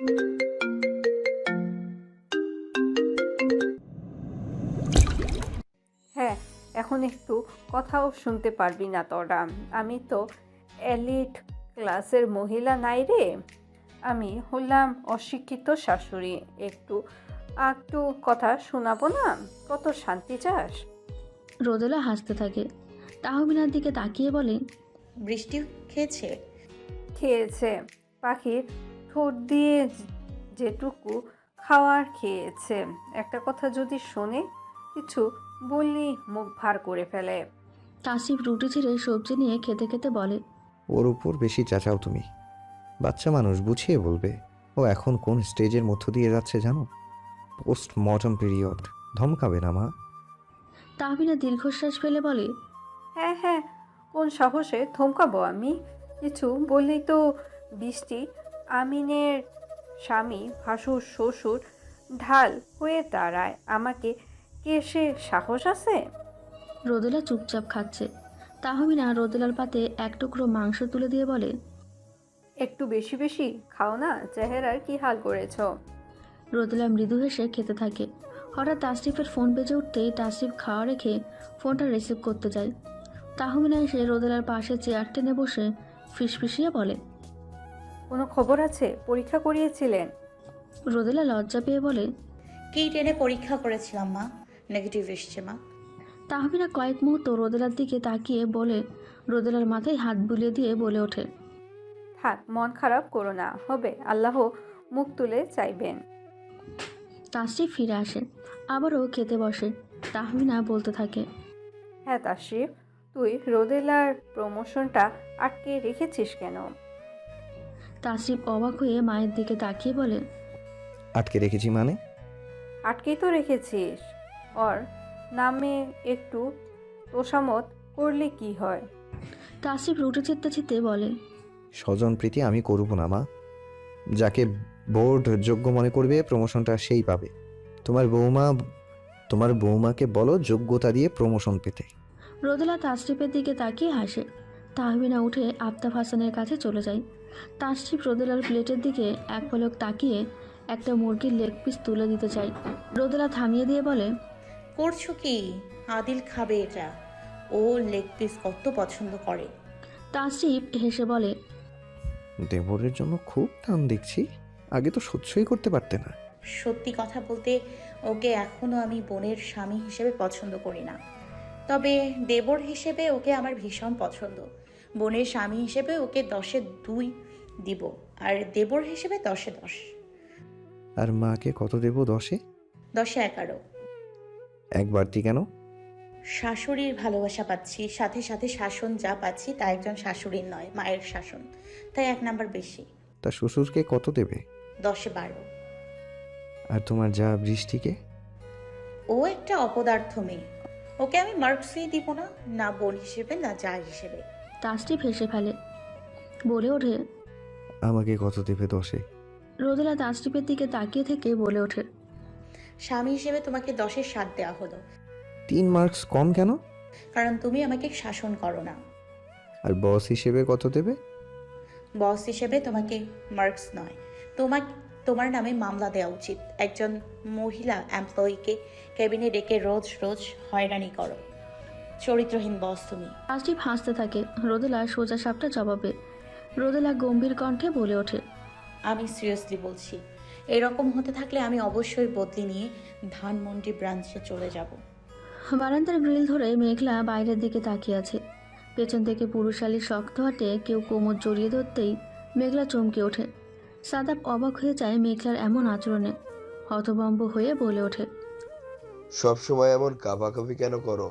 হ্যাঁ এখন একটু কথাও শুনতে পারবি না তোরা। আমি তো এলিট ক্লাসের মহিলা নাই রে। আমি হলাম অশিক্ষিত শাশুড়ি। একটু একটু কথা শোনাবো না? কত শান্তি চাস? রোদেলা হাসতে থাকে। তাহমিনার দিকে তাকিয়ে বলে বৃষ্টি খেয়েছে? খেয়েছে। পাখির ঠোঁট দিয়ে যেটুকু খাওয়ার খেয়েছে। একটা কথা যদি শোনে কিছু বললি মুখ ভার করে ফেলে। তাসিফ রুটি ছিঁড়ে সবজি নিয়ে খেতে খেতে বলে ওর উপর বেশি চাচাও তুমি। বাচ্চা মানুষ বুঝিয়ে বলবে ও এখন কোন স্টেজের মধ্য দিয়ে যাচ্ছে জানো? পোস্ট মর্টম পিরিয়ড ধমকাবে না মা? তাহমিনা দীর্ঘশ্বাস ফেলে বলে হ্যাঁ হ্যাঁ কোন সাহসে থমকাবো আমি? কিছু বললেই তো বৃষ্টি আমিনের স্বামী ভাসুর শ্বশুর ঢাল হয়ে দাঁড়ায়। আমাকে কে সে সাহস আছে? রোদেলা চুপচাপ খাচ্ছে। তাহমিনা রোদেলার পাতে এক টুকরো মাংস তুলে দিয়ে বলে একটু বেশি বেশি খাও না চেহারার কি হাল করেছ? রোদেলা মৃদু হেসে খেতে থাকে। হঠাৎ তাসরিফের ফোন বেজে উঠতেই তাসরিফ খাওয়া রেখে ফোনটা রিসিভ করতে যায়। তাহমিনা এসে রোদেলার পাশে চেয়ার টেনে বসে ফিসফিসিয়ে বলে কোনো খবর আছে? পরীক্ষা করিয়েছিলেন। রোদেলা লজ্জা পেয়ে বলে কি টেনে পরীক্ষা করেছিলাম মা? নেগেটিভ এসছে মা। তাহমিনা কয়েক মুহূর্ত রোদেলার দিকে তাকিয়ে বলে রোদেলার মাথায় হাত বুলিয়ে দিয়ে বলে ওঠে থাক মন খারাপ করো না হবে? আল্লাহ মুখ তুলে চাইবেন। তাসরিফ ফিরে আসে আবারও খেতে বসে। তাহমিনা বলতে থাকে হ্যাঁ তাশরিফ তুই রোদেলার প্রমোশনটা আটকে রেখেছিস কেন? তাসরিফ অবাক হয়ে মায়ের দিকে তাকিয়ে বলে আটকে রেখেছি মানে? আটকেই তো রেখেছিস। ওর নামে একটু তোষামত করলে কি হয়? তাসরিফ রুটি চিত্তে চিত্তে বলে স্বজন প্রীতি আমি করব না মা। যাকে বোর্ড যোগ্য মনে করবে প্রমোশনটা সেই পাবে। তোমার বৌমা তোমার বৌমাকে বলো যোগ্যতা দিয়ে প্রমোশন পেতে। রোদেলা তাসরিফের দিকে তাকিয়ে হাসে। তাহমিনা উঠে আফতাব হাসানের কাছে চলে যায়। তাসরিফ রোদেলার প্লেটের দিকে এক পলক তাকিয়ে একটা মুরগির লেগ পিস তুলে দিতে চায়। রোদেলা থামিয়ে দিয়ে বলে করছ কি? আদিল খাবে এটা। ও লেগ পিস কত পছন্দ করে। তাসরিফ হেসে বলে দেবরের জন্য খুব টান দেখছি। আগে তো সহ্যই করতে পারতে না। সত্যি কথা বলতে ওকে এখনও আমি বোনের স্বামী হিসেবে পছন্দ করি না। তবে দেবর হিসেবে ওকে আমার ভীষণ পছন্দ। বোনের স্বামী হিসেবে ওকে দশে দুই দিব আর দেবর হিসেবে দশে দশ। আর মাকে কত দেব দশে? দশে এগারো। এক বাড়তি কেন? শাশুড়ির ভালোবাসা পাচ্ছি সাথে সাথে শাসন যা পাচ্ছি তা একজন শাশুড়ির নয় মায়ের শাসন। তাই এক নাম্বার বেশি। তা শ্বশুরকে কত দেবে? দশে বারো। আর তোমার যা বৃষ্টিকে ও একটা অপদার্থ মেয়ে। ওকে আমি মার্কসই দিব না না বোন হিসেবে না যা হিসেবে। তাসরিফ হেসে ফেলে। বলে ওঠে আমাকে কত দেবে দশে? রোদেলা তাসটিপের দিকে তাকিয়ে থেকে বলে ওঠে স্বামী হিসেবে তোমাকে দশের সাত দেওয়া হলো। তিন মার্কস কম কেন? কারণ তুমি আমাকে শাসন করো না। আর বস হিসেবে কত দেবে? বস হিসেবে তোমাকে মার্কস নয়। তোমার তোমার নামে মামলা দেওয়া উচিত। একজন মহিলা এমপ্লয়িকে কেবিনে ডেকে রোজ রোজ হয়রানি করো। চরিত্রহীন বস তুমি। তাসরিফ হাসতে থাকে। রোদেলা সোজা সাপটা জবাবে। রোদেলা গম্ভীর কণ্ঠে বলে ওঠে আমি সিরিয়াসলি বলছি এরকম হতে থাকলে আমি অবশ্যই বদলি নিয়ে ধানমন্ডি ব্রাঞ্চে চলে যাব। বারান্দার গ্রিল ধরে মেঘলা বাইরের দিকে তাকিয়ে আছে। পেছন থেকে পুরুষালী শক্ত হাটে কেউ কোমর জড়িয়ে ধরতেই মেঘলা চমকে ওঠে। সাদাব অবাক হয়ে যায় মেঘলার এমন আচরণে। হতভম্ব হয়ে বলে ওঠে সবসময় এমন কাঁপাকাঁপি কেন করো?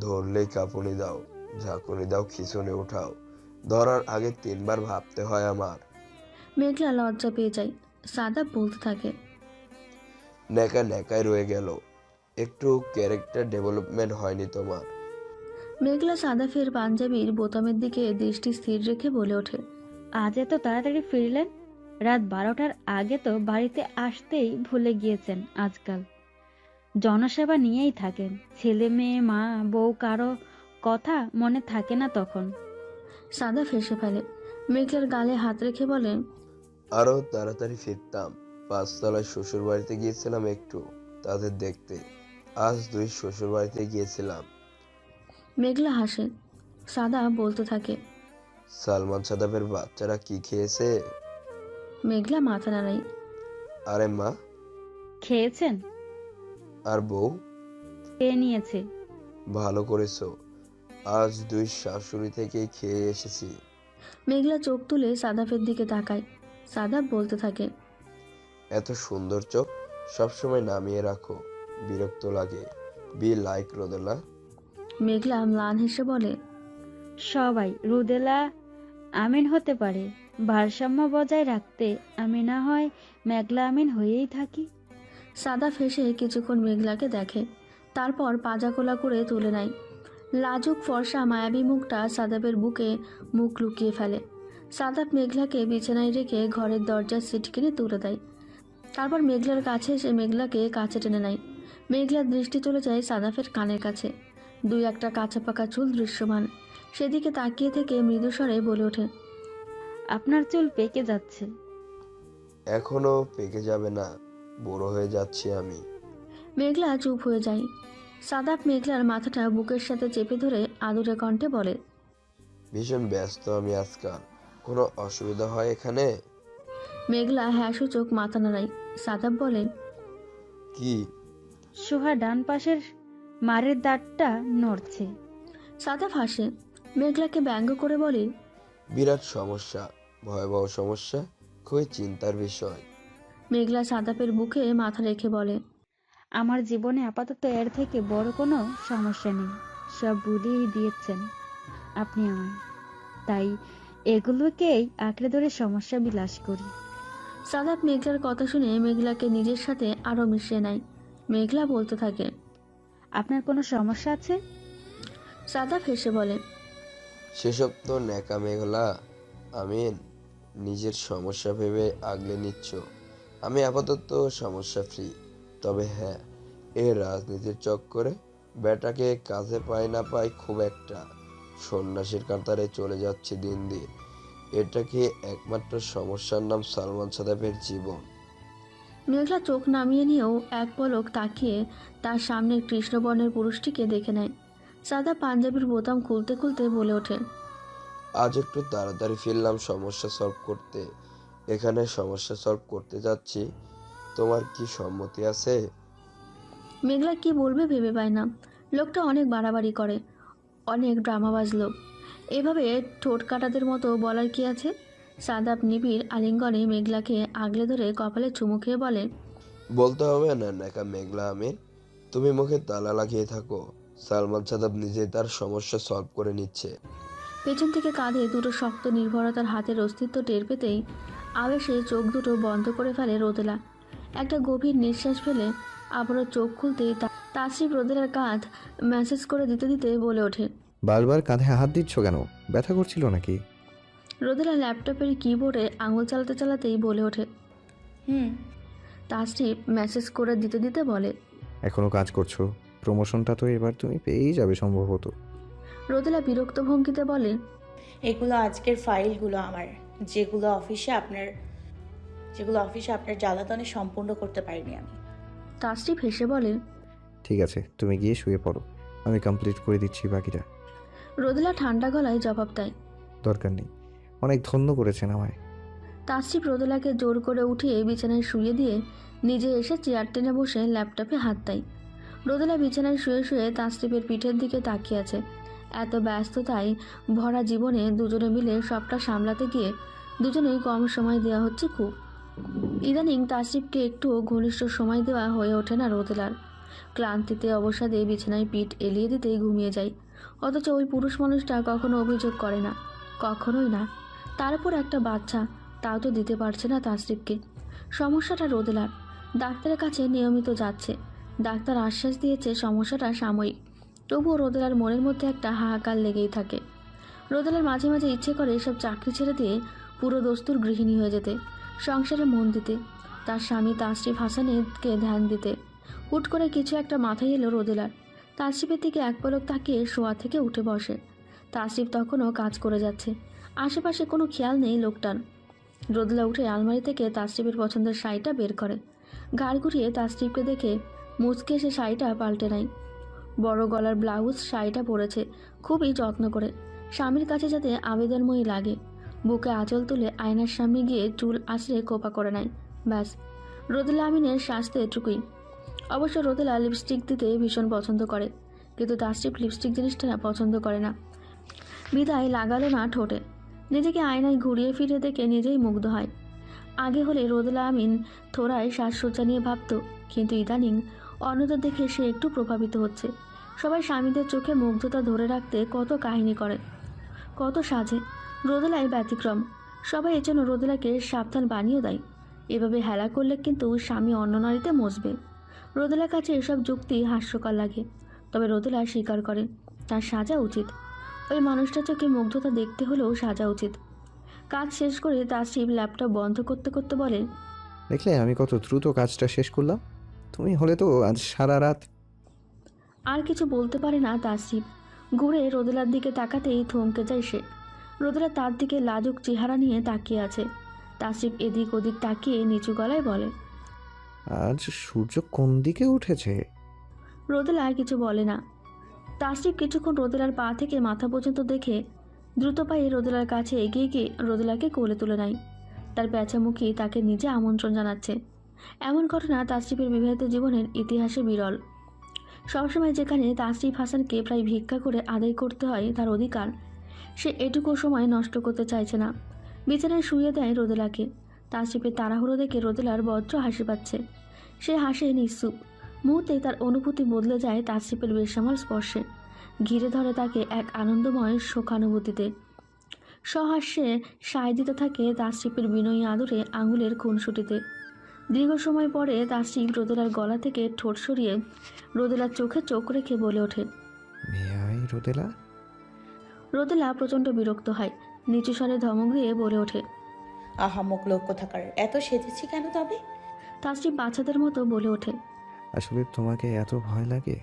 ধরলেই কাঁপুনি দাও ঝাঁকুনি দাও খিচুনি উঠাও। ধরার আগে তিনবার ভাবতে হয় আমার। মেঘলা লজ্জা পেয়ে যায়। সাদা বলতে থাকে। নেকা নেকায় রয়ে গেল। একটু ক্যারেক্টার ডেভেলপমেন্ট হয়নি তোমার। মেঘলা সাদা ফের পাঞ্জাবির বোতামের দিকে দৃষ্টি স্থির রেখে বলে ওঠে। আজ এত তাড়াতাড়ি ফিরলেন? রাত বারোটার আগে তো বাড়িতে আসতেই ভুলে গিয়েছেন আজকাল। জনসেবা নিয়েই থাকেন। ছেলে মেয়ে মা বউ কারও কথা মনে থাকে না তখন। সাদা হেসে ফেলে। মেঘলার গালে হাত রেখে বলে আরও তাড়াতাড়ি ফিরতাম। পাঁচতলায় শ্বশুর বাড়িতে গিয়েছিলাম একটু তাদের দেখতে। আজ দুই শ্বশুর বাড়িতে গিয়েছিলাম। মেঘলা হাসে। সাদা বলতে থাকে সালমান সাদাবের বাচ্চারা কি খেয়েছে? মেঘলা মাথা নাড়াই আরে মা খেয়েছেন? আর বউ? খেয়ে নিয়েছে। ভালো করেছ। আজ দুই শাশুড়ি থেকেই খেয়ে এসেছি। মেঘলা চোখ তুলে সাদাফের দিকে তাকায়। সাদাব বলতে থাকে এত সুন্দর চোখ সবসময় নামিয়ে রাখো। বিরক্ত লাগে। বি লাইক রোদেলা। মেঘলা ম্লান হেসে বলে সবাই রুদেলা আমিন হতে পারে। ভারসাম্য বজায় রাখতে আমি না হয় মেঘলা আমিন হয়েই থাকি। সাদা ফেসে কিছুক্ষণ মেঘলাকে দেখে তারপর পাজাকোলা করে তুলে নেয়। লাজুক ফর্সা মায়াবী মুখটা সাদাবের বুকে মুখ লুকিয়ে ফেলে। সাদাব মেঘলাকে বিছানায় রেখে ঘরের দরজার সিট কিনে তুলে দেয়। তারপর মেঘলার কাছে এসে মেঘলাকে কাছে টেনে নেয়। মেঘলার দৃষ্টি চলে যায় সাদাফের কানের কাছে। দুই একটা কাঁচা পাকা চুল দৃশ্যমান। সেদিকে তাকিয়ে থেকে মৃদুস্বরে বলে ওঠে আপনার চুল পেকে যাচ্ছে। এখনও পেকে যাবে না। বড় হয়ে যাচ্ছি আমি। মেঘলা চুপ হয়ে যায়। সাদাপ মেঘলার মাথাটা বুকের সাথে চেপে ধরে আদুরে কণ্ঠে বলে ভীষণ ব্যস্ত আমি আজকাল। কোনো অসুবিধা হয় এখানে? মেঘলা হ্যাঁ সূচক মাথা নাড়ায়। সাদাপ বলে কি? সোহা ডান পাশের মারের দাঁতটা নড়ছে। সাদাপ হাসে। মেঘলাকে ব্যঙ্গ করে বলে বিরাট সমস্যা ভয়াবহ সমস্যা খুবই চিন্তার বিষয়। মেঘলা সাদাপের বুকে মাথা রেখে বলে আমার জীবনে আপাতত এর থেকে বড় কোনো সমস্যা নেই। সব ভুলিয়ে দিয়েছেন আপনি আমায়। তাই এগুলোকেই আঁকড়ে ধরে সমস্যা বিলাস করি। সাদাপ মেঘলার কথা শুনে মেঘলাকে নিজের সাথে আরও মিশিয়ে নেয়। মেঘলা বলতে থাকে আপনার কোনো সমস্যা আছে? সাদাপ হেসে বলে সেসব তো ন্যাকা মেঘলা। আমি নিজের সমস্যা ভেবে আগলে নিচ্ছ। আমি আপাতত সমস্যা ফ্রি তবে হ্যাঁ এ রাজনীতির চক্করে বেটাকে কাজে পাই না পাই খুব একটা। সন্ন্যাসীর কাতারে চলে যাচ্ছে দিন দিন। এটাকে একমাত্র সমস্যার নাম সালমান সাদাবের জীবন? মেঘলা চোখ নামিয়ে নিয়েও এক পলক তাকিয়ে তার সামনের কৃষ্ণবর্ণের পুরুষটিকে দেখে নেয়। সাদা পাঞ্জাবির বোতাম খুলতে খুলতে বলে ওঠে। আজ একটু তাড়াতাড়ি ফিরলাম সমস্যা সলভ করতে। এখানে সমস্যা সলভ করতে যাচ্ছি। তোমার কি সম্মতি আছে? মেঘলা কি বলবে ভেবে পায় না। লোকটা অনেক বাড়াবাড়ি করে অনেক ড্রামাবাজ লোক এভাবে ঠোঁট কাটাদের মতো বলার কি আছে? সাদাপ নিবিড় আলিঙ্গনে মেঘলাকে আগলে ধরে কপালে চুমু খেয়ে বলে বলতে হবে না নাকা মেঘলা আমির তুমি মুখে তালা লাগিয়ে থাকো। সালমান সাদাব নিজেই তার সমস্যা সলভ করে নিচ্ছে। পেছন থেকে কাঁধে দুটো শক্ত নির্ভরতার হাতের অস্তিত্ব টের পেতেই আবেশে চোখ দুটো বন্ধ করে ফেলে রোদেলা। একটা গভীর নিঃশ্বাস ফেলে আবারও চোখ খুলতেই তা- তাসরিফ রোদেলার কাঁধ ম্যাসেজ করে দিতে দিতে বলে ওঠে। বারবার কাঁধে হাত দিচ্ছ কেন? ব্যথা করছিল নাকি? রোদেলা ল্যাপটপের কিবোর্ডে আঙুল চালাতে চালাতেই বলে ওঠে। হুম। তাসরিফ মেসেজ করে দিতে দিতে বলে। এখনও কাজ করছ? প্রমোশনটা তো এবার তুমি পেয়েই যাবে সম্ভবত। রোদেলা বিরক্ত ভঙ্গিতে বলে এগুলো আজকের ফাইলগুলো আমার। যেগুলো অফিসে আপনার যেগুলো অফিসে আপনার জ্বালাতনে সম্পূর্ণ করতে পারিনি আমি। তাসরিফ হেসে বলে ঠিক আছে তুমি গিয়ে শুয়ে পড়ো। আমি কমপ্লিট করে দিচ্ছি বাকিটা। রোদেলা ঠান্ডা গলায় জবাব দেয়। দরকার নেই। অনেক ধন্য করেছেন আমায়। তাসরিফ রোদেলাকে জোর করে উঠিয়ে বিছানায় শুয়ে দিয়ে নিজে এসে চেয়ার টেনে বসে ল্যাপটপে হাত দেয়। রোদেলা বিছানায় শুয়ে শুয়ে তাসরিফের পিঠের দিকে তাকিয়ে আছে। এত ব্যস্ততায় ভরা জীবনে দুজনে মিলে সবটা সামলাতে গিয়ে দুজনেই কম সময় দেওয়া হচ্ছে খুব। ইদানিং তাসরিফকে একটু ঘনিষ্ঠ সময় দেওয়া হয়ে ওঠে না রোদেলার। ক্লান্তিতে অবসাদে বিছানায় পিঠ এলিয়ে দিতেই ঘুমিয়ে যায়। অথচ ওই পুরুষ মানুষটা কখনো অভিযোগ করে না, কখনোই না। তার উপর একটা বাচ্চা, তাও তো দিতে পারছে না তাসরিফকে। সমস্যাটা রোদেলার। ডাক্তারের কাছে নিয়মিত যাচ্ছে। ডাক্তার আশ্বাস দিয়েছে সমস্যাটা সাময়িক। তবুও রোদেলার মনের মধ্যে একটা হাহাকার লেগেই থাকে। রোদেলার মাঝে মাঝে ইচ্ছে করে সব চাকরি ছেড়ে দিয়ে পুরো দস্তুর গৃহিণী হয়ে যেতে, সংসারে মন দিতে, তার স্বামী তাসরিফ হাসানেরকে ধ্যান দিতে। হুট করে কিছু একটা মাথায় এলো রোদেলার। তাসরিফের দিকে এক পলক তাকিয়ে শোয়া থেকে উঠে বসে। তাসরিফ তখনও কাজ করে যাচ্ছে। আশেপাশে কোনো খেয়াল নেই লোকটার। রোদেলা উঠে আলমারি থেকে তাসটিপের পছন্দের শাড়িটা বের করে। ঘাড় ঘুরিয়ে তাসটিপকে দেখে মুচকে সে শাড়িটা পাল্টে নেয়। বড় গলার ব্লাউজ, শাড়িটা পরেছে, খুবই যত্ন করে। স্বামীর কাছে যাতে আবেদনময়ী লাগে, বুকে আঁচল তুলে আয়নার সামনে গিয়ে চুল আছড়ে কোপা করে নেয়, ব্যাস। রোদেলা আমিনের স্বাস্থ্য এটুকুই। অবশ্য রোদেলা লিপস্টিক দিতে ভীষণ পছন্দ করে, কিন্তু তাসটিপ লিপস্টিক জিনিসটা পছন্দ করে না। বিদায় লাগালো না ঠোঁটে। নিজেকে আয়নায় ঘুরিয়ে ফিরে দেখে নিজেই মুগ্ধ হয়। আগে হলে রোদেলা আমিন থোড়ায় শ্বাসসজ্জা নিয়ে ভাবত, কিন্তু ইদানিং অন্যদের দেখে সে একটু প্রভাবিত হচ্ছে। সবাই স্বামীদের চোখে মুগ্ধতা ধরে রাখতে কত কাহিনী করে, কত সাজে। রোদেলায় ব্যতিক্রম। সবাই এর জন্য রোদেলাকে সাবধান বানিয়ে দেয়। এভাবে হেলা করলে কিন্তু স্বামী অন্য নারীতে মজবে। রোদেলার কাছে এসব যুক্তি হাস্যকর লাগে, তবে রোদেলা স্বীকার করে, তার সাজা উচিত। ওই মানুষটার চোখে মুগ্ধতা দেখতে হলেও সাজা উচিত। কাজ শেষ করে তার তাসিব ল্যাপটপ বন্ধ করতে করতে বলে, দেখলে আমি কত দ্রুত কাজটা শেষ করলাম। তুমি হলে তো আজ সারা রাত আর কিছু বলতে পারে না তাসিব ঘুরে রোদেলার দিকে তাকাতেই থমকে যায় সে। রোদেলা তার দিকে লাজুক চেহারা নিয়ে তাকিয়ে আছে। তাসিব এদিক ওদিক তাকিয়ে নিচু গলায় বলে আজ সূর্য কোন দিকে উঠেছে? রোদেলা আর কিছু বলে না। তাসিব কিছুক্ষণ রোদেলার পা থেকে মাথা পর্যন্ত দেখে দ্রুত পায়ে রোদেলার কাছে এগিয়ে গিয়ে রোদেলাকে কোলে তুলে নেয়। তার প্যাঁচামুখী তাকে নিজে আমন্ত্রণ জানাচ্ছে। এমন ঘটনা তাসরিফের বিবাহিত জীবনের ইতিহাসে বিরল। সবসময় যেখানে তাসরিফ হাসানকে প্রায় ভিক্ষা করে আদায় করতে হয়, তার অধিকার সে এটুকু সময় নষ্ট করতে চাইছে না। বিছানায় শুয়ে দেয় রোদেলাকে। তাসরিফের তাড়াহুড়ো দেখে রোদেলার বজ্র হাসি পাচ্ছে। সে হাসে নিঃসুপ মুহূর্তে তার অনুভূতি বদলে যায় তাসরিফের বেসামাল স্পর্শে। ঘিরে ধরে তাকে এক আনন্দময় শোকানুভূতিতে। সহাস্যে সায় দিতে থাকে তাসরিফের বিনয়ী আদরে আঙুলের খুনসুটিতে। দীর্ঘ সময় পরে তাসরিফ রোদেলার গলা থেকে ঠোঁট সরিয়ে রোদেলার চোখে চোখ রেখে বলে ওঠে। মেয়াই রোদেলা। রোদেলা প্রচণ্ড বিরক্ত হয়। নিচু স্বরে ধমক দিয়ে বলে ওঠে। আহামক লোক কোথাকার এত সেজেছি কেন তবে? তাসরিফ বাচ্চাদের মতো বলে ওঠে। আসলে তোমাকে এত ভয় লাগে?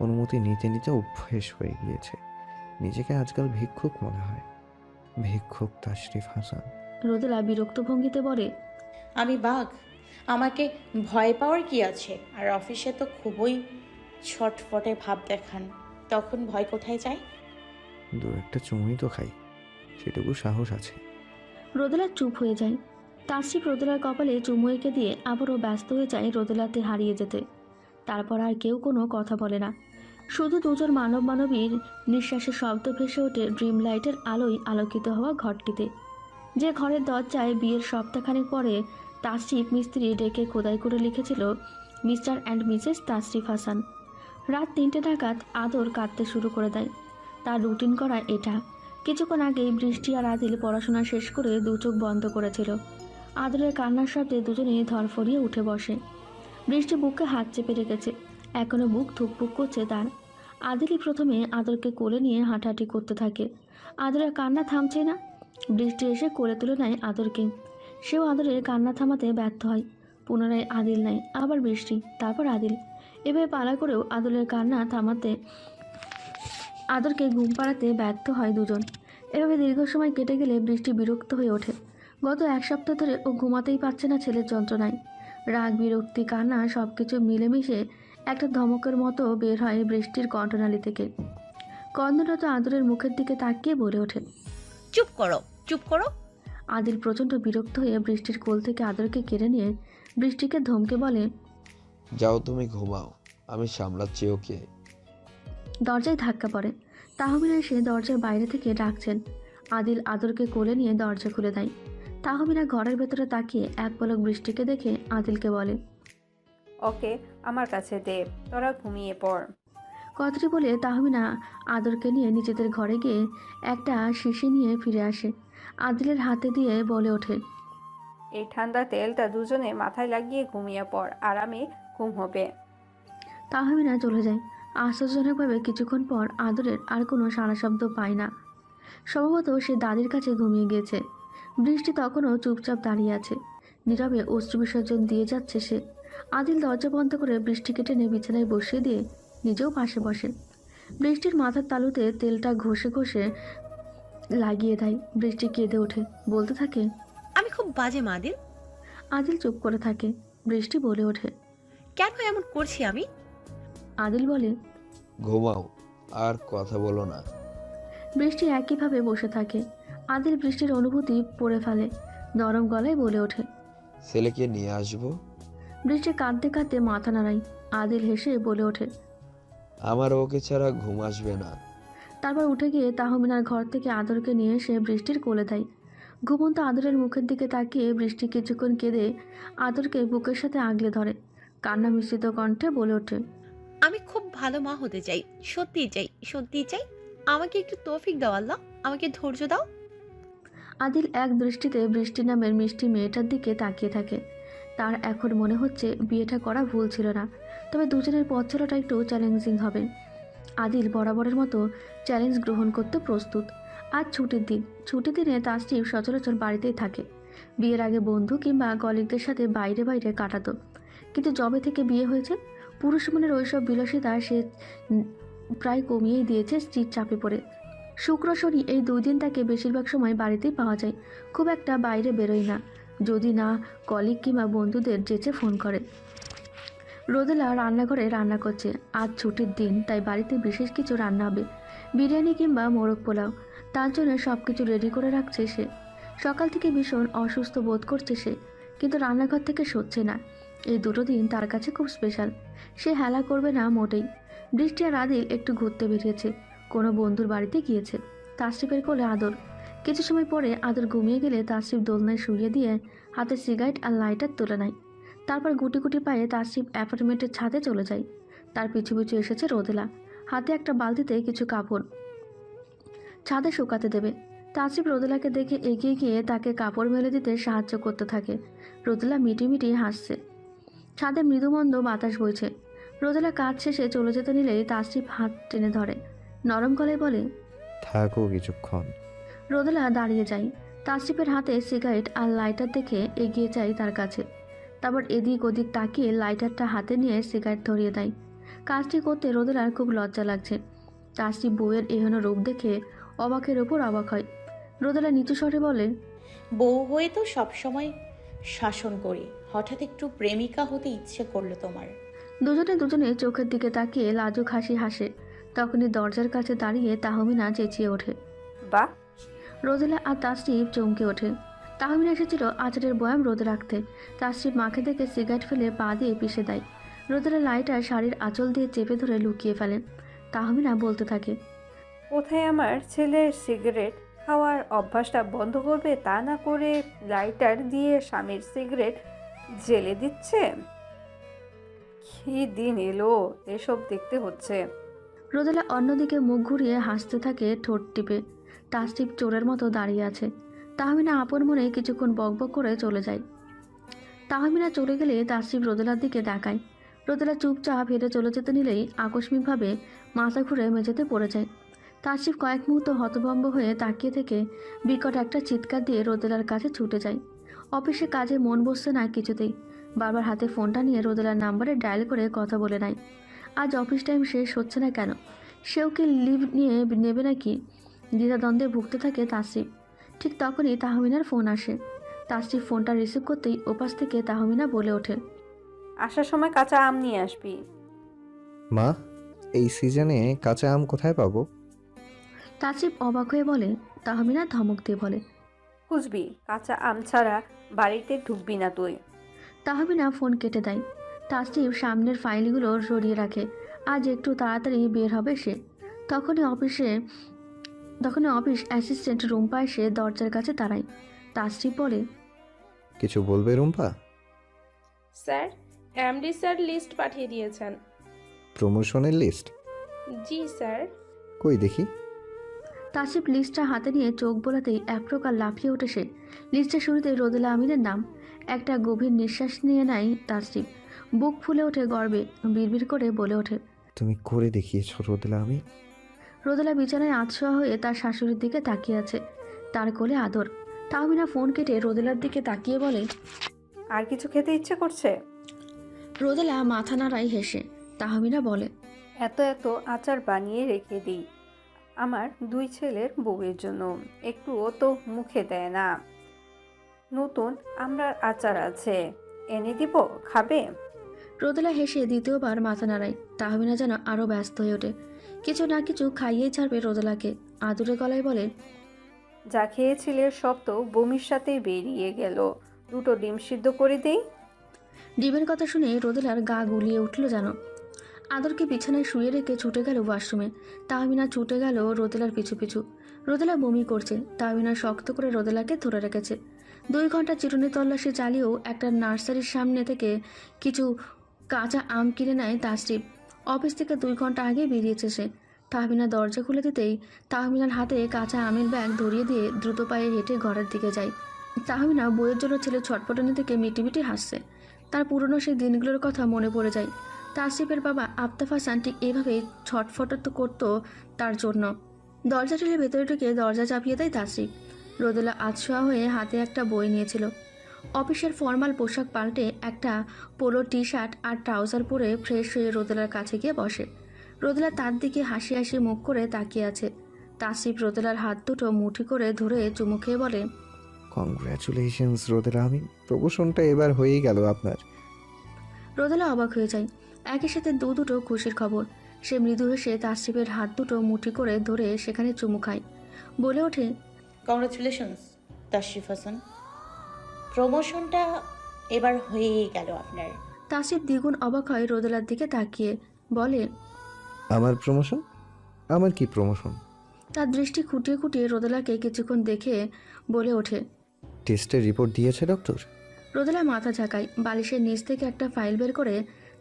অনুমতি নিতে নিতে অভ্যেস হয়ে গিয়েছে। নিজেকে আজকাল ভিক্ষুক মনে হয়। ভিক্ষুক তাশরিফ হাসান। রোদেলা বিরক্ত ভঙ্গিতে বলে আমি বাঘ। আমাকে ভয় পাওয়ার কি আছে? আর অফিসে তো খুবই ছটফটে ভাব দেখান। তখন ভয় কোথায় যায়? দু একটা চুমুই তো খাই সেটুকু সাহস আছে। রোদেলা চুপ হয়ে যায়। তাসরিফ রোদেলার কপালে চুমু এঁকে দিয়ে আবারও ব্যস্ত হয়ে যায় রোদেলাতে হারিয়ে যেতে। তারপর আর কেউ কোনো কথা বলে না। শুধু দুজন মানব মানবীর নিঃশ্বাসের শব্দ ভেসে ওঠে ড্রিম লাইটের আলোয় আলোকিত হওয়া ঘরটিতে। যে ঘরের দরজায় বিয়ের সপ্তাহখানেক পরে তাসরিফ মিস্ত্রি ডেকে খোদাই করে লিখেছিল, mister and Mrs Tasrif Hasan. রাত তিনটে নাগাদ আদর কাঁদতে শুরু করে দেয়। তার রুটিন করা এটা। কিছুক্ষণ আগেই বৃষ্টি আর আদিল পড়াশোনা শেষ করে দু চোখ বন্ধ করেছিল। আদরের কান্নার শব্দে দুজনেই ধরফরিয়ে উঠে বসে। বৃষ্টি বুকে হাত চেপে রেখেছে। এখনও বুক থুকপুক করছে তার। আদিলই প্রথমে আদরকে কোলে নিয়ে হাঁটাহাঁটি করতে থাকে। আদরের কান্না থামছে না। বৃষ্টি এসে কোলে তুলে নেয় আদরকে। সেও আদরের কান্না থামাতে ব্যর্থ হয়। পুনরায় আদিল নেয়, আবার বৃষ্টি, তারপর আদিল। এভাবে পালা করেও আদরের কান্না থামাতে আদরকে ঘুম পাড়াতে ব্যর্থ হয় দুজন। এভাবে দীর্ঘ সময় কেটে গেলে বৃষ্টি বিরক্ত হয়ে ওঠে। গত এক সপ্তাহ ধরে ও ঘুমাতেই পারছে না ছেলের যন্ত্রণায়। রাগ, বিরক্তি, কান্না সব কিছু মিলেমিশে একটা ধমকের মতো বের হয় বৃষ্টির কণ্ঠনালী থেকে। কন্দরত আদরের মুখের দিকে তাকিয়ে বলে ওঠে, চুপ করো চুপ করো। আদিল প্রচণ্ড বিরক্ত হয়ে বৃষ্টির কোল থেকে আদরকে কেড়ে নিয়ে বৃষ্টিকে ধমকে বলে যাও তুমি ঘুমাও আমি সামলাচ্ছি ওকে। দরজায় ধাক্কা পড়ে। তাহমিনা এসে দরজার বাইরে থেকে ডাকছেন। আদিল আদরকে কোলে নিয়ে দরজা খুলে দেয়। তাহমিনা ঘরের ভেতরে তাকিয়ে এক পলক বৃষ্টিকে দেখে আদিলকে বলে ওকে আমার কাছে দে তোরা ঘুমিয়ে পড়। কথাটি বলে তাহমিনা আদরকে নিয়ে নিজেদের ঘরে গিয়ে একটা শিশি নিয়ে ফিরে আসে। আদিলের হাতে দিয়ে বলে ওঠে এই ঠান্ডা তেলটা দুজনে মাথায় লাগিয়ে ঘুমিয়ে পড় আরামে ঘুম হবে। তাহমিনা চলে যায়। আশ্চর্যজনকভাবে কিছুক্ষণ পর আদরের আর কোনো সারা শব্দ পায় না। সম্ভবত সে দাদির কাছে ঘুমিয়ে গিয়েছে। বৃষ্টি তখনও চুপচাপ দাঁড়িয়ে আছে। নীরবে অস্ত্র বিসর্জন দিয়ে যাচ্ছে সে। আদিল দরজা বন্ধ করে বৃষ্টিকে টেনে বিছানায় বসিয়ে দিয়ে নিজেও পাশে বসে। বৃষ্টির মাথার তালুতে তেলটা ঘষে ঘষে লাগিয়ে দেয়। বৃষ্টি কেঁদে ওঠে। বলতে থাকে আমি খুব বাজে মা আদিল। আদিল চুপ করে থাকে। বৃষ্টি বলে ওঠে কেন এমন করছি আমি? আদিল বলে ঘুমাও আর কথা বলো না। বৃষ্টি একইভাবে বসে থাকে। আদিল বৃষ্টির অনুভূতি পড়ে ফেলে। নরম গলায় বলে ওঠে ছেলেকে নিয়ে আসব? বৃষ্টি কাঁদতে কাঁদতে মাথা নাড়াই আদিল হেসে বলে ওঠে আমার ওকে ছাড়া ঘুম আসবে না। তারপর উঠে গিয়ে তাহমিনার ঘর থেকে আদরকে নিয়ে এসে বৃষ্টির কোলে দেয়। ঘুমন্ত আদরের মুখের দিকে তাকিয়ে বৃষ্টি কিছুক্ষণ কেঁদে আদরকে বুকের সাথে আগলে ধরে। কান্না মিশ্রিত কণ্ঠে বলে ওঠে আমি খুব ভালো মা হতে চাই সত্যিই চাই সত্যিই চাই। আমাকে একটু তৌফিক দাও আল্লাহ আমাকে ধৈর্য দাও। আদিল এক দৃষ্টিতে বৃষ্টি নামের মিষ্টি মেয়েটার দিকে তাকিয়ে থাকে। তার এখন মনে হচ্ছে বিয়েটা করা ভুল ছিল না। তবে দুজনের পথ চলাটা একটু চ্যালেঞ্জিং হবে। আদিল বরাবরের মতো চ্যালেঞ্জ গ্রহণ করতে প্রস্তুত। আজ ছুটির দিন। ছুটির দিনে তাসটিভ সচরাচর বাড়িতেই থাকে। বিয়ের আগে বন্ধু কিংবা কলিগদের সাথে বাইরে বাইরে কাটাতো। কিন্তু জবে থেকে বিয়ে হয়েছে, পুরুষ মনের ওইসব বিলাসিতা সে প্রায় কমিয়েই দিয়েছে স্ত্রীর চাপে পড়ে। শুক্র শনি এই দুই দিন তাকে বেশিরভাগ সময় বাড়িতেই পাওয়া যায়। খুব একটা বাইরে বেরোয় না। যদি না কলিগ কিংবা বন্ধুদের যেচে ফোন করে। রোদেলা রান্নাঘরে রান্না করছে। আজ ছুটির দিন, তাই বাড়িতে বিশেষ কিছু রান্না হবে। বিরিয়ানি কিংবা মোরগ পোলাও। তার জন্য সব কিছু রেডি করে রাখছে সে। সকাল থেকে ভীষণ অসুস্থ বোধ করছে সে, কিন্তু রান্নাঘর থেকে সরছে না। এই দুটো দিন তার কাছে খুব স্পেশাল সে হেলা করবে না মোটেই। বৃষ্টি আর আদিল একটু ঘুরতে বেরিয়েছে। কোনো বন্ধুর বাড়িতে গিয়েছে। তাসরিফের কোলে আদর। কিছু সময় পরে আদর ঘুমিয়ে গেলে তাসরিফ দোলনায় শুইয়ে দিয়ে হাতে সিগারেট আর লাইটার তুলে নেয়। তারপর গুটি গুটি পায়ে তাসরিফ অ্যাপার্টমেন্টের ছাদে চলে যায়। তার পিছু পিছু এসেছে রোদেলা। হাতে একটা বালতিতে কিছু কাপড় ছাদে শুকাতে দেবে। তাসরিফ রোদেলাকে দেখে এগিয়ে গিয়ে তাকে কাপড় মেলে দিতে সাহায্য করতে থাকে। রোদেলা মিটি মিটি হাসছে। ছাদে মৃদুমন্দ বাতাস বইছে। রোদেলা কাজ শেষে চলে যেতে নিলেই তাসরিফ হাত টেনে ধরে। নরম গলায় বলে থাকো কিছুক্ষণ। রোদেলা দাঁড়িয়ে যায়। তাসরিফের হাতে সিগারেট আর লাইটার দেখে এগিয়ে যায় তার কাছে। তারপর এদিক ওদিক তাকিয়ে লাইটারটা হাতে নিয়ে সিগারেট ধরিয়ে দেয়। কাজটি করতে রোদের আর খুব লজ্জা লাগছে। তাসরিফ বউয়ের এহেন রূপ দেখে অবাকের ওপর অবাক হয়। রোদেলা নিচু স্বরে বলে বউ হয়ে তো সবসময় শাসন করি। হঠাৎ একটু প্রেমিকা হতে ইচ্ছে করল তোমার। দুজনে দুজনে চোখের দিকে তাকিয়ে লাজুক হাসি হাসে। তখনই দরজার কাছে দাঁড়িয়ে তাহমিনা চেঁচিয়ে ওঠে। বাহ! রোদেলা আর তাসরিফ চমকে ওঠে। তাহমিনা এসেছিল আচারের বয়াম রোদে রাখতে। তার তাসরিফ মাকে দেখে সিগারেট ফেলে পা দিয়ে পিষে দেয়। রোদেলা লাইটার শাড়ির আঁচল দিয়ে চেপে ধরে লুকিয়ে ফেলেন। তাহমিনা বলতে থাকে কোথায় আমার ছেলের সিগারেট? খাওয়ার অভ্যাসটা বন্ধ করবে তা না করে লাইটার দিয়ে স্বামীর সিগারেট জেলে দিচ্ছে? কি দিন এলো এসব দেখতে হচ্ছে। রোদেলা অন্যদিকে মুখ ঘুরিয়ে হাসতে থাকে ঠোঁট টিপে। তাসরিফ চোরের মতো দাঁড়িয়ে আছে। তাহমিনা আপন মনে কিছুক্ষণ বকবক করে চলে যায়। তাহমিনা চলে গেলে তাসরিফ রোদেলার দিকে তাকায়। রোদেলা চুপচাপ হেঁটে চলে যেতে নিলেই আকস্মিকভাবে মাথা ঘুরে মেঝেতে পড়ে যায়। তাসরিফ কয়েক মুহূর্ত হতভম্ব হয়ে তাকিয়ে থেকে বিকট একটা চিৎকার দিয়ে রোদেলার কাছে ছুটে যায়। অফিসে কাজে মন বসছে না কিছুতেই। বারবার হাতে ফোনটা নিয়ে রোদেলার নাম্বারে ডায়াল করে কথা বলে নেয়। আজ অফিস টাইম শেষ হচ্ছে না কেন? সেও কি লিভ নিয়ে নেবে নাকি? দ্বিধাদ্বন্দ্বে ভুগতে থাকে তাসরিফ ঠিক তখনই তাহমিনার ফোন আসে। তাসরিফ ফোনটা রিসিভ করতেই ওপাশ থেকে তাহমিনা বলে ওঠে আসার সময় কাঁচা আম নিয়ে আসবি। মা এই সিজনে কাঁচা আম কোথায় পাবো? তাসরিফ অবাক হয়ে বলে তাহমিনা ধমক দিয়ে বলে খুঁজবি কাঁচা আম ছাড়া বাড়িতে ঢুকবি না তুই। তাহমিনা ফোন কেটে দেয়। তাসরিফ সামনের ফাইলগুলো সরিয়ে রাখে। আজ একটু তাড়াতাড়ি বের হবে সে। তখনই অফিসে তখনই অফিস অ্যাসিস্ট্যান্ট রুম্পা এসে দরজার কাছে দাঁড়ায়। তাসরিফ বলে কিছু বলবে Rumpa? Sir MD sir list পাঠিয়ে দিয়েছেন। প্রমোশনের লিস্ট? জি স্যার। কই দেখি। তাসিফ লিস্টটা হাতে নিয়ে চোখ বোলাতেই এক প্রকার লাফিয়ে ওঠে সে। লিস্টের শুরুতে রোদেলা আমিনের নাম একটা গভীর নিঃশ্বাস নিয়ে নেয় তাসিফ। বুক ফুলে ওঠে গর্বে বিড়বিড় করে বলে ওঠে। তুমি করে দেখিয়েছ রোদেলা আমি রোদেলা বিছানায় আতশোয়া হয়ে তার শাশুড়ির দিকে তাকিয়ে আছে। তার কোলে আদর। তাহমিনা ফোন কেটে রোদেলার দিকে তাকিয়ে বলে আর কিছু খেতে ইচ্ছে করছে? রোদেলা মাথা নাড়াই হেসে। তাহমিনা বলে এত এত আচার বানিয়ে রেখে দিই। আমার দুই ছেলের বউয়ের জন্য। একটুও তো মুখে দেয় না। নতুন আমরার আচার আছে। এনে দিব খাবে? রোদেলা হেসে দ্বিতীয়বার মাথা নাড়ায়। তাহমিনা যেন আরও ব্যস্ত হয়ে ওঠে। কিছু না কিছু খাইয়েই ছাড়বে রোদেলাকে আদুরে গলায় বলে যা খেয়েছিলে সব তো বমির সাথে বেরিয়ে গেল। দুটো ডিম সিদ্ধ করে দেই। ডিমের কথা শুনে রোদেলার গা গুলিয়ে উঠল যেন। আদরকে বিছানায় শুয়ে রেখে ছুটে গেল ওয়াশরুমে। তাহমিনা ছুটে গেল রোদেলার পিছু পিছু। রোদেলা বমি করছে। তাহমিনা শক্ত করে রোদেলাকে ধরে রেখেছে। দুই ঘণ্টা চিরুনি তল্লাশি চালিয়েও একটা নার্সারির সামনে থেকে কিছু কাঁচা আম কিনে নেয় তাসরিফ অফিস থেকে দুই ঘণ্টা আগে বেরিয়েছে সে। তাহমিনা দরজা খুলে দিতেই তাহমিনার হাতে কাঁচা আমের ব্যাগ ধরিয়ে দিয়ে দ্রুত পায়ে হেঁটে ঘরের দিকে যায়। তাহমিনা বইয়ের জন্য ছেলে ছটপটানি থেকে মিটিমিটি হাসছে। তার পুরনো সেই দিনগুলোর কথা মনে পড়ে যায়। তাসরিফের বাবা আফতাব হাসান ঠিক এইভাবেই ছটফট করতো তার জন্য। দরজা ঠেলে ভেতরে ঢুকে দরজা চাপিয়ে দেয় তাসরিফ। রোদেলা আতশোয়া হয়ে হাতে একটা বই নিয়েছিল। অফিসের ফর্মাল পোশাক পাল্টে একটা পোলো টি শার্ট আর ট্রাউজার পরে ফ্রেশ হয়ে রোদেলার কাছে গিয়ে বসে। রোদেলা তার দিকে হাসি হাসি মুখ করে তাকিয়ে আছে। তাসরিফ রোদেলার হাত দুটো মুঠি করে ধরে চুমু খেয়ে বলে কংগ্রাচুলেশনস রোদেলা। আমি প্রমোশনটা এবার হয়েই গেল আপনার। রোদেলা অবাক হয়ে যায়। একই সাথে দু দুটো খুশির খবর। সে মৃদু হেসে তাসরিফের হাত দুটো মুঠি করে ধরে সেখানে চুমু খায়। বলে ওঠে কংগ্রাচুলেশনস তাশরিফ হাসান। প্রমোশনটা এবার হয়েই গেল আপনার। তাসরিফ দ্বিগুণ অবাক হয় রোদেলার দিকে তাকিয়ে বলে আমার প্রমোশন? আমার কি প্রমোশন? তার দৃষ্টি খুঁটিয়ে খুঁটিয়ে রোদেলাকে কিছুক্ষণ দেখে বলে ওঠে টেস্টের রিপোর্ট দিয়েছে ডক্টর? রোদেলা মাথা ঝাঁকায় বালিশের নিচ থেকে একটা ফাইল বের করে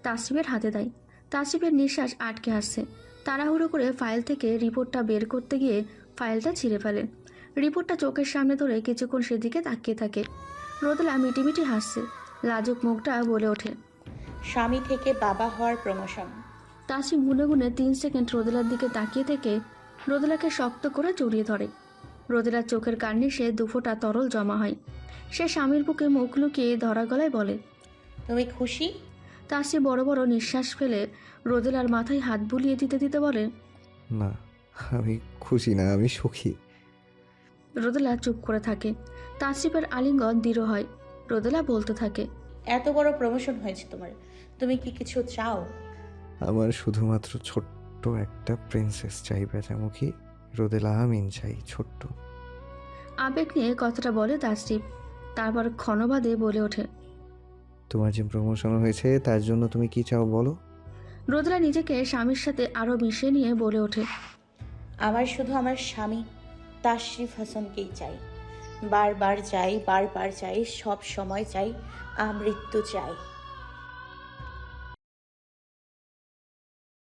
তাসরিফের হাতে দেয়। তাসরিফের নিঃশ্বাস আটকে আসছে। তাড়াহুড়ো করে ফাইল থেকে রিপোর্টটা বের করতে গিয়ে ফাইলটা ছিঁড়ে ফেলে। রিপোর্টটা চোখের সামনে ধরে কিছুক্ষণ সেদিকে তাকিয়ে থাকে। রোদেলা মিটিমিটি হাসছে। লাজুক মুখটা বলে ওঠে। স্বামী থেকে বাবা হওয়ার প্রমোশন। তাসি গুনে গুনে তিন সেকেন্ড রোদেলার দিকে তাকিয়ে থেকে রোদেলাকে শক্ত করে জড়িয়ে ধরে। রোদেলার চোখের কার্নিশে দুফোটা তরল জমা হয়। সে স্বামীর বুকে মুখ লুকিয়ে ধরা গলায় বলে তুমি খুশি? তাসি বড় বড় নিঃশ্বাস ফেলে রোদেলার মাথায় হাত বুলিয়ে দিতে দিতে বলে না আমি খুশি না আমি সুখী। রোদেলা চুপ করে থাকে। তাসিফের আলিঙ্গন দৃঢ় হয়। রোদেলা বলতে থাকে এত বড় প্রমোশন হয়েছে তোমার। তুমি কি কিছু চাও? আমার শুধুমাত্র ছোট্ট একটা প্রিন্সেস চাই বেচামুখী। রোদেলা আমিন চাই ছোট্ট। আবেগ নিয়ে কথাটা বলে তাসরিফ। তারপর ক্ষণবাদে বলে ওঠে তোমার যে প্রমোশন হয়েছে তার জন্য তুমি কি চাও বলো? রোদেলা নিজেকে স্বামীর সাথে আরও মিশিয়ে নিয়ে বলে ওঠে আমার শুধু আমার স্বামী তাশরিফ হাসানকেই চাই। বারবার চাই বারবার চাই সব সময় চাই আমৃত্যু চাই।